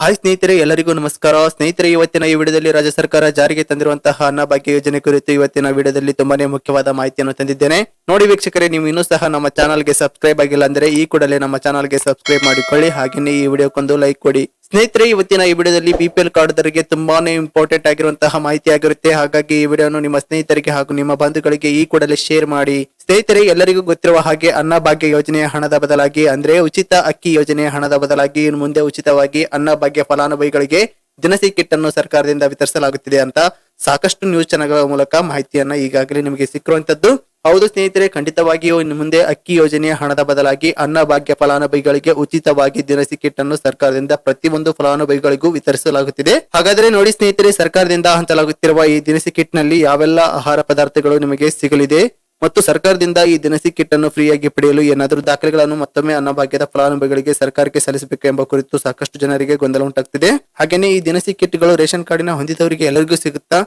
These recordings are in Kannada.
ಹಾಯ್ ಸ್ನೇಹಿತರೆ, ಎಲ್ಲರಿಗೂ ನಮಸ್ಕಾರ. ಸ್ನೇಹಿತರೆ, ಇವತ್ತಿನ ಈ ವಿಡಿಯೋದಲ್ಲಿ ರಾಜ್ಯ ಸರ್ಕಾರ ಜಾರಿಗೆ ತಂದಿರುವಂತಹ ಅನ್ನಭಾಗ್ಯ ಯೋಜನೆ ಕುರಿತು ಇವತ್ತಿನ ವಿಡಿಯೋದಲ್ಲಿ ತುಂಬಾನೇ ಮುಖ್ಯವಾದ ಮಾಹಿತಿಯನ್ನು ತಂದಿದ್ದೇನೆ. ನೋಡಿ ವೀಕ್ಷಕರೇ, ನೀವು ಇನ್ನೂ ಸಹ ನಮ್ಮ ಚಾನಲ್ಗೆ ಸಬ್ಸ್ಕ್ರೈಬ್ ಆಗಿಲ್ಲ ಅಂದರೆ ಈ ಕೂಡಲೇ ನಮ್ಮ ಚಾನಲ್ಗೆ ಸಬ್ಸ್ಕ್ರೈಬ್ ಮಾಡಿಕೊಳ್ಳಿ. ಹಾಗೆಯೇ ಈ ವಿಡಿಯೋಕ್ಕೊಂದು ಲೈಕ್ ಕೊಡಿ. ಸ್ನೇಹಿತರೆ, ಇವತ್ತಿನ ಈ ವಿಡಿಯೋದಲ್ಲಿ ಬಿಪಿಎಲ್ ಕಾರ್ಡ್ದವರಿಗೆ ತುಂಬಾನೇ ಇಂಪಾರ್ಟೆಂಟ್ ಆಗಿರುವಂತಹ ಮಾಹಿತಿ ಆಗಿರುತ್ತೆ. ಹಾಗಾಗಿ ಈ ವಿಡಿಯೋನು ನಿಮ್ಮ ಸ್ನೇಹಿತರಿಗೆ ಹಾಗೂ ನಿಮ್ಮ ಬಂಧುಗಳಿಗೆ ಈ ಕೂಡಲೇ ಶೇರ್ ಮಾಡಿ. ಸ್ನೇಹಿತರೆ, ಎಲ್ಲರಿಗೂ ಗೊತ್ತಿರುವ ಹಾಗೆ ಅನ್ನಭಾಗ್ಯ ಯೋಜನೆಯ ಹಣದ ಬದಲಾಗಿ, ಅಂದ್ರೆ ಉಚಿತ ಅಕ್ಕಿ ಯೋಜನೆಯ ಹಣದ ಬದಲಾಗಿ, ಇನ್ನು ಮುಂದೆ ಉಚಿತವಾಗಿ ಅನ್ನಭಾಗ್ಯ ಫಲಾನುಭವಿಗಳಿಗೆ ದಿನಸಿ ಕಿಟ್ ಅನ್ನು ಸರ್ಕಾರದಿಂದ ವಿತರಿಸಲಾಗುತ್ತಿದೆ ಅಂತ ಸಾಕಷ್ಟು ನ್ಯೂಸ್ ಚಾನೆಲ್ಗಳ ಮೂಲಕ ಮಾಹಿತಿಯನ್ನ ಈಗಾಗಲೇ ನಿಮಗೆ ಸಿಕ್ಕಿರುವಂತದ್ದು ಹೌದು ಸ್ನೇಹಿತರೆ, ಖಂಡಿತವಾಗಿಯೂ ಇನ್ನು ಮುಂದೆ ಅಕ್ಕಿ ಯೋಜನೆಯ ಹಣದ ಬದಲಾಗಿ ಅನ್ನಭಾಗ್ಯ ಫಲಾನುಭವಿಗಳಿಗೆ ಉಚಿತವಾಗಿ ದಿನಸಿ ಕಿಟ್ ಅನ್ನು ಸರ್ಕಾರದಿಂದ ಪ್ರತಿಯೊಂದು ಫಲಾನುಭವಿಗಳಿಗೂ ವಿತರಿಸಲಾಗುತ್ತಿದೆ. ಹಾಗಾದರೆ ನೋಡಿ ಸ್ನೇಹಿತರೆ, ಸರ್ಕಾರದಿಂದ ಹಂಚಲಾಗುತ್ತಿರುವ ಈ ದಿನಸಿ ಕಿಟ್ನಲ್ಲಿ ಯಾವೆಲ್ಲ ಆಹಾರ ಪದಾರ್ಥಗಳು ನಿಮಗೆ ಸಿಗಲಿದೆ? ಮತ್ತು ಸರ್ಕಾರದಿಂದ ಈ ದಿನಸಿ ಕಿಟ್ ಅನ್ನು ಫ್ರೀಯಾಗಿ ಪಡೆಯಲು ಏನಾದರೂ ದಾಖಲೆಗಳನ್ನು ಮತ್ತೊಮ್ಮೆ ಅನ್ನಭಾಗ್ಯದ ಫಲಾನುಭವಿಗಳಿಗೆ ಸರ್ಕಾರಕ್ಕೆ ಸಲ್ಲಿಸಬೇಕು ಎಂಬ ಕುರಿತು ಸಾಕಷ್ಟು ಜನರಿಗೆ ಗೊಂದಲ ಉಂಟಾಗ್ತಿದೆ. ಹಾಗೆಯೇ ಈ ದಿನಸಿ ಕಿಟ್ಗಳು ರೇಷನ್ ಕಾರ್ಡಿನ ಹೊಂದಿದವರಿಗೆ ಎಲ್ಲರಿಗೂ ಸಿಗುತ್ತಾ?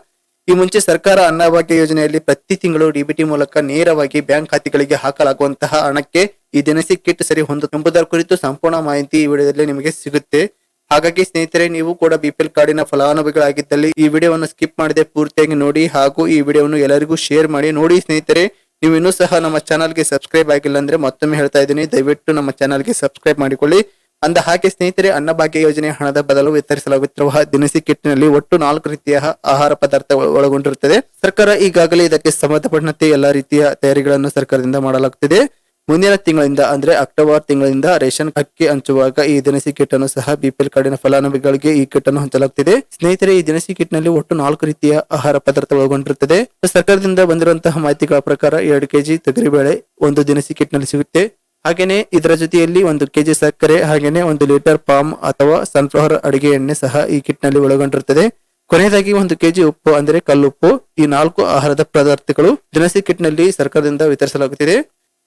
ಈ ಮುಂಚೆ ಸರ್ಕಾರ ಅನ್ನಭಾಗ್ಯ ಯೋಜನೆಯಲ್ಲಿ ಪ್ರತಿ ತಿಂಗಳು ಡಿಬಿಟಿ ಮೂಲಕ ನೇರವಾಗಿ ಬ್ಯಾಂಕ್ ಖಾತೆಗಳಿಗೆ ಹಾಕಲಾಗುವಂತಹ ಹಣಕ್ಕೆ ಈ ದಿನಸಿ ಕಿಟ್ ಸರಿ ಹೊಂದ ಎಂಬುದರ ಕುರಿತು ಸಂಪೂರ್ಣ ಮಾಹಿತಿ ಈ ವಿಡಿಯೋದಲ್ಲಿ ನಿಮಗೆ ಸಿಗುತ್ತೆ. ಹಾಗಾಗಿ ಸ್ನೇಹಿತರೆ, ನೀವು ಕೂಡ ಬಿಪಿಎಲ್ ಕಾರ್ಡಿನ ಫಲಾನುಭವಿಗಳಾಗಿದ್ದಲ್ಲಿ ಈ ವಿಡಿಯೋವನ್ನು ಸ್ಕಿಪ್ ಮಾಡದೆ ಪೂರ್ತಿಯಾಗಿ ನೋಡಿ ಹಾಗೂ ಈ ವಿಡಿಯೋವನ್ನು ಎಲ್ಲರಿಗೂ ಶೇರ್ ಮಾಡಿ ನೋಡಿ ಸ್ನೇಹಿತರೆ. ನೀವು ಇನ್ನೂ ಸಹ ನಮ್ಮ ಚಾನಲ್ಗೆ ಸಬ್ಸ್ಕ್ರೈಬ್ ಆಗಿಲ್ಲ ಅಂದ್ರೆ ಮತ್ತೊಮ್ಮೆ ಹೇಳ್ತಾ ಇದ್ದೀನಿ. ದಯವಿಟ್ಟು ನಮ್ಮ ಚಾನಲ್ಗೆ ಸಬ್ಸ್ಕ್ರೈಬ್ ಮಾಡಿಕೊಳ್ಳಿ. ಅಂದ ಹಾಗೆ, ಸ್ನೇಹಿತರೆ, ಅನ್ನಭಾಗ್ಯ ಯೋಜನೆ ಹಣದ ಬದಲು ವಿತರಿಸಲಾಗುತ್ತಿರುವ ದಿನಸಿ ಕಿಟ್ನಲ್ಲಿ ಒಟ್ಟು ನಾಲ್ಕು ರೀತಿಯ ಆಹಾರ ಪದಾರ್ಥ ಒಳಗೊಂಡಿರುತ್ತದೆ. ಸರ್ಕಾರ ಈಗಾಗಲೇ ಇದಕ್ಕೆ ಸಂಬಂಧಪಟ್ಟಂತೆ ಎಲ್ಲಾ ರೀತಿಯ ತಯಾರಿಗಳನ್ನು ಸರ್ಕಾರದಿಂದ ಮಾಡಲಾಗುತ್ತಿದೆ. ಮುಂದಿನ ತಿಂಗಳಿಂದ, ಅಂದ್ರೆ ಅಕ್ಟೋಬರ್ ತಿಂಗಳಿಂದ ರೇಷನ್ ಅಕ್ಕಿ ಹಂಚುವಾಗ ಈ ದಿನಸಿ ಕಿಟ್ ಅನ್ನು ಸಹ ಬಿಪಿಎಲ್ ಕಾರ್ಡಿನ ಫಲಾನುಭವಿಗಳಿಗೆ ಈ ಕಿಟ್ ಅನ್ನು ಹಂಚಲಾಗುತ್ತಿದೆ. ಸ್ನೇಹಿತರೆ, ಈ ದಿನಸಿ ಕಿಟ್ನಲ್ಲಿ ಒಟ್ಟು ನಾಲ್ಕು ರೀತಿಯ ಆಹಾರ ಪದಾರ್ಥ ಒಳಗೊಂಡಿರುತ್ತದೆ. ಸರ್ಕಾರದಿಂದ ಬಂದಿರುವಂತಹ ಮಾಹಿತಿಗಳ ಪ್ರಕಾರ ಎರಡು ಕೆಜಿ ತೊಗರಿಬೇಳೆ ಒಂದು ದಿನಸಿ ಕಿಟ್ನಲ್ಲಿ ಸಿಗುತ್ತೆ. ಹಾಗೇನೆ ಇದರ ಜೊತೆಯಲ್ಲಿ ಒಂದು ಕೆಜಿ ಸಕ್ಕರೆ ಹಾಗೇನೆ ಒಂದು ಲೀಟರ್ ಪಾಮ್ ಅಥವಾ ಸನ್ಫ್ಲವರ್ ಅಡಿಗೆ ಎಣ್ಣೆ ಸಹ ಈ ಕಿಟ್ನಲ್ಲಿ ಒಳಗೊಂಡಿರುತ್ತದೆ. ಕೊನೆಯದಾಗಿ ಒಂದು ಕೆಜಿ ಉಪ್ಪು, ಅಂದರೆ ಕಲ್ಲುಪ್ಪು. ಈ ನಾಲ್ಕು ಆಹಾರದ ಪದಾರ್ಥಗಳು ದಿನಸಿ ಕಿಟ್ನಲ್ಲಿ ಸರ್ಕಾರದಿಂದ ವಿತರಿಸಲಾಗುತ್ತಿದೆ.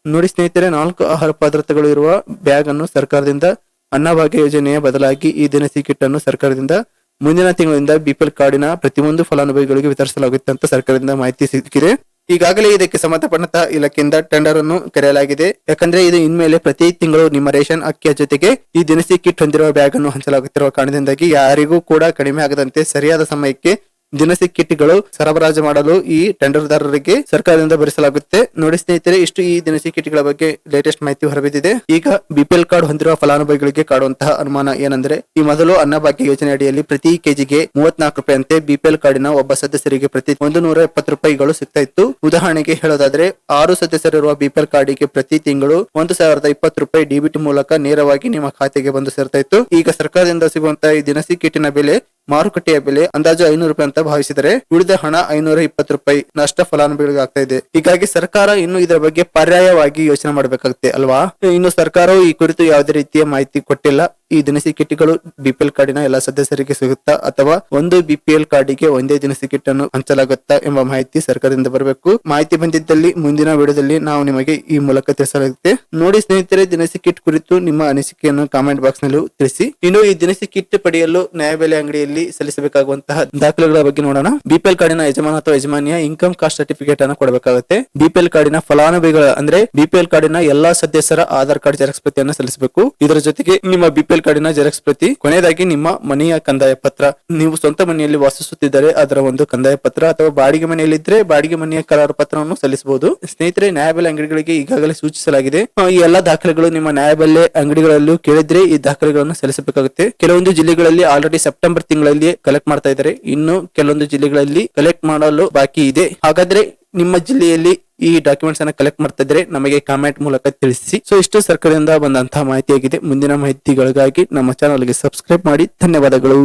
ನೋಡಿ ಸ್ನೇಹಿತರೆ, ನಾಲ್ಕು ಆಹಾರ ಪದಾರ್ಥಗಳು ಇರುವ ಬ್ಯಾಗ್ ಅನ್ನು ಸರ್ಕಾರದಿಂದ ಅನ್ನಭಾಗ್ಯ ಯೋಜನೆಯ ಬದಲಾಗಿ ಈ ದಿನಸಿ ಕಿಟ್ ಅನ್ನು ಸರ್ಕಾರದಿಂದ ಮುಂದಿನ ತಿಂಗಳಿಂದ ಬಿಪಿಎಲ್ ಕಾರ್ಡಿನ ಪ್ರತಿಯೊಂದು ಫಲಾನುಭವಿಗಳಿಗೆ ವಿತರಿಸಲಾಗುತ್ತೆ ಅಂತ ಸರ್ಕಾರದಿಂದ ಮಾಹಿತಿ ಸಿಕ್ಕಿದೆ. ಈಗಾಗಲೇ ಇದಕ್ಕೆ ಸಂಬಂಧಪಟ್ಟಂತಹ ಇಲಾಖೆಯಿಂದ ಟೆಂಡರ್ ಅನ್ನು ಕರೆಯಲಾಗಿದೆ. ಯಾಕಂದ್ರೆ ಇದು ಇನ್ಮೇಲೆ ಪ್ರತಿ ತಿಂಗಳು ನಿಮ್ಮ ರೇಷನ್ ಅಕ್ಕಿಯ ಜೊತೆಗೆ ಈ ದಿನಸಿ ಕಿಟ್ ಹೊಂದಿರುವ ಬ್ಯಾಗ್ ಅನ್ನು ಹಂಚಲಾಗುತ್ತಿರುವ ಕಾರಣದಿಂದಾಗಿ ಯಾರಿಗೂ ಕೂಡ ಕಡಿಮೆ ಆಗದಂತೆ ಸರಿಯಾದ ಸಮಯಕ್ಕೆ ದಿನಸಿ ಕಿಟ್ಗಳು ಸರಬರಾಜು ಮಾಡಲು ಈ ಟೆಂಡರ್ದಾರರಿಗೆ ಸರ್ಕಾರದಿಂದ ಭರಿಸಲಾಗುತ್ತೆ. ನೋಡಿ ಸ್ನೇಹಿತರೆ, ಇಷ್ಟು ಈ ದಿನಸಿ ಕಿಟ್ಗಳ ಬಗ್ಗೆ ಲೇಟೆಸ್ಟ್ ಮಾಹಿತಿ ಹೊರಬಿದ್ದಿದೆ. ಈಗ ಬಿಪಿಎಲ್ ಕಾರ್ಡ್ ಹೊಂದಿರುವ ಫಲಾನುಭವಿಗಳಿಗೆ ಕಾಡುವಂತಹ ಅನುಮಾನ ಏನಂದ್ರೆ, ಈ ಮೊದಲು ಅನ್ನಭಾಗ್ಯ ಯೋಜನೆ ಅಡಿಯಲ್ಲಿ ಪ್ರತಿ ಕೆಜಿಗೆ ಮೂವತ್ನಾಲ್ಕು ರೂಪಾಯಿ ಅಂತೆ ಬಿಪಿಎಲ್ ಕಾರ್ಡಿನ ಒಬ್ಬ ಸದಸ್ಯರಿಗೆ ಪ್ರತಿ ಒಂದು ನೂರ ಎಪ್ಪತ್ತು ರೂಪಾಯಿಗಳು ಸಿಗ್ತಾ ಇತ್ತು. ಉದಾಹರಣೆಗೆ ಹೇಳೋದಾದ್ರೆ, ಆರು ಸದಸ್ಯರಿರುವ ಬಿಪಿಎಲ್ ಕಾರ್ಡಿಗೆ ಪ್ರತಿ ತಿಂಗಳು ಒಂದು ಸಾವಿರದ ಇಪ್ಪತ್ತು ರೂಪಾಯಿ ಡಿಬಿಟಿ ಮೂಲಕ ನೇರವಾಗಿ ನಿಮ್ಮ ಖಾತೆಗೆ ಬಂದು ಸೇರ್ತಾ ಇತ್ತು. ಈಗ ಸರ್ಕಾರದಿಂದ ಸಿಗುವಂತಹ ಈ ದಿನಸಿ ಕಿಟ್ಟಿನ ಬೆಲೆ ಮಾರುಕಟ್ಟೆಯ ಬೆಲೆ ಅಂದಾಜು ಐನೂರು ರೂಪಾಯಿ ಅಂತ ಭಾವಿಸಿದರೆ ಉಳಿದ ಹಣ ಐನೂರ ಇಪ್ಪತ್ತು ರೂಪಾಯಿ ನಷ್ಟ ಫಲಾನುಭವಿಗಳಿಗೆ ಆಗ್ತಾ ಇದೆ. ಹೀಗಾಗಿ ಸರ್ಕಾರ ಇನ್ನು ಇದರ ಬಗ್ಗೆ ಪರ್ಯಾಯವಾಗಿ ಯೋಚನೆ ಮಾಡಬೇಕಾಗುತ್ತೆ ಅಲ್ವಾ? ಇನ್ನು ಸರ್ಕಾರವು ಈ ಕುರಿತು ಯಾವುದೇ ರೀತಿಯ ಮಾಹಿತಿ ಕೊಟ್ಟಿಲ್ಲ. ಈ ದಿನಸಿ ಕಿಟ್ಗಳು ಬಿಪಿಎಲ್ ಕಾರ್ಡಿನ ಎಲ್ಲಾ ಸದಸ್ಯರಿಗೆ ಸಿಗುತ್ತಾ ಅಥವಾ ಒಂದು ಬಿಪಿಎಲ್ ಕಾರ್ಡಿಗೆ ಒಂದೇ ದಿನಸಿ ಕಿಟ್ ಅನ್ನು ಹಂಚಲಾಗುತ್ತಾ ಎಂಬ ಮಾಹಿತಿ ಸರ್ಕಾರದಿಂದ ಬರಬೇಕು. ಮಾಹಿತಿ ಬಂದಿದ್ದಲ್ಲಿ ಮುಂದಿನ ವಿಡಿಯೋದಲ್ಲಿ ನಾವು ನಿಮಗೆ ಈ ಮೂಲಕ ತಿಳಿಸಲಾಗುತ್ತೆ. ನೋಡಿ ಸ್ನೇಹಿತರೆ, ದಿನಸಿ ಕಿಟ್ ಕುರಿತು ನಿಮ್ಮ ಅನಿಸಿಕೆಯನ್ನು ಕಾಮೆಂಟ್ ಬಾಕ್ಸ್ನಲ್ಲಿ ತಿಳಿಸಿ. ಇನ್ನು ಈ ದಿನಸಿ ಕಿಟ್ ಪಡೆಯಲು ನ್ಯಾಯಬೆಲೆ ಅಂಗಡಿಯಲ್ಲಿ ಸಲ್ಲಿಸಬೇಕಾಗುವಂತಹ ದಾಖಲೆಗಳ ಬಗ್ಗೆ ನೋಡೋಣ. ಬಿಪಿಎಲ್ ಕಾರ್ಡಿನ ಯಜಮಾನ ಅಥವಾ ಯಜಮಾನಿಯ ಇನ್ಕಮ್ ಕಾಸ್ಟ್ ಸರ್ಟಿಫಿಕೇಟ್ ಅನ್ನು ಕೊಡಬೇಕಾಗುತ್ತೆ. ಬಿಪಿಎಲ್ ಕಾರ್ಡಿನ ಫಲಾನುಭವಿಗಳ, ಅಂದ್ರೆ ಬಿಪಿಎಲ್ ಕಾರ್ಡಿನ ಎಲ್ಲಾ ಸದಸ್ಯರ ಆಧಾರ್ ಕಾರ್ಡ್ ಜೆರಾಕ್ಸ್ ಪ್ರತಿಯನ್ನು ಸಲ್ಲಿಸಬೇಕು. ಇದರ ಜೊತೆಗೆ ನಿಮ್ಮ ಬಿಪಿಎಲ್ ಕಾರ್ಡಿನ ಜೆರಾಕ್ಸ್ ಪ್ರತಿ, ಕೊನೆಯದಾಗಿ ನಿಮ್ಮ ಮನೆಯ ಕಂದಾಯ ಪತ್ರ. ನೀವು ಸ್ವಂತ ಮನೆಯಲ್ಲಿ ವಾಸಿಸುತ್ತಿದ್ದರೆ ಅದರ ಒಂದು ಕಂದಾಯ ಪತ್ರ ಅಥವಾ ಬಾಡಿಗೆ ಮನೆಯಲ್ಲಿದ್ದರೆ ಬಾಡಿಗೆ ಮನೆಯ ಕರಾರು ಪತ್ರವನ್ನು ಸಲ್ಲಿಸಬಹುದು. ಸ್ನೇಹಿತರೆ, ನ್ಯಾಯಬೆಲೆ ಅಂಗಡಿಗಳಿಗೆ ಈಗಾಗಲೇ ಸೂಚಿಸಲಾಗಿದೆ. ಈ ಎಲ್ಲಾ ದಾಖಲೆಗಳು ನಿಮ್ಮ ನ್ಯಾಯಬೆಲೆ ಅಂಗಡಿಗಳಲ್ಲೂ ಕೇಳಿದ್ರೆ ಈ ದಾಖಲೆಗಳನ್ನು ಸಲ್ಲಿಸಬೇಕಾಗುತ್ತೆ. ಕೆಲವೊಂದು ಜಿಲ್ಲೆಗಳಲ್ಲಿ ಆಲ್ರೆಡಿ ಸೆಪ್ಟೆಂಬರ್ ತಿಂಗಳಲ್ಲಿ ಕಲೆಕ್ಟ್ ಮಾಡ್ತಾ ಇದ್ದಾರೆ. ಇನ್ನು ಕೆಲವೊಂದು ಜಿಲ್ಲೆಗಳಲ್ಲಿ ಕಲೆಕ್ಟ್ ಮಾಡಲು ಬಾಕಿ ಇದೆ. ಹಾಗಾದ್ರೆ ನಿಮ್ಮ ಜಿಲ್ಲೆಯಲ್ಲಿ ಈ ಡಾಕ್ಯುಮೆಂಟ್ಸ್ ಅನ್ನ ಕಲೆಕ್ಟ್ ಮಾಡ್ತಾ ಇದ್ರೆ ನಮಗೆ ಕಾಮೆಂಟ್ ಮೂಲಕ ತಿಳಿಸಿ. ಸೊ ಇಷ್ಟು ಸರ್ಕಾರದಿಂದ ಬಂದಂತಹ ಮಾಹಿತಿಯಾಗಿದೆ. ಮುಂದಿನ ಮಾಹಿತಿಗಳಿಗಾಗಿ ನಮ್ಮ ಚಾನಲ್ಗೆ ಸಬ್ಸ್ಕ್ರೈಬ್ ಮಾಡಿ. ಧನ್ಯವಾದಗಳು.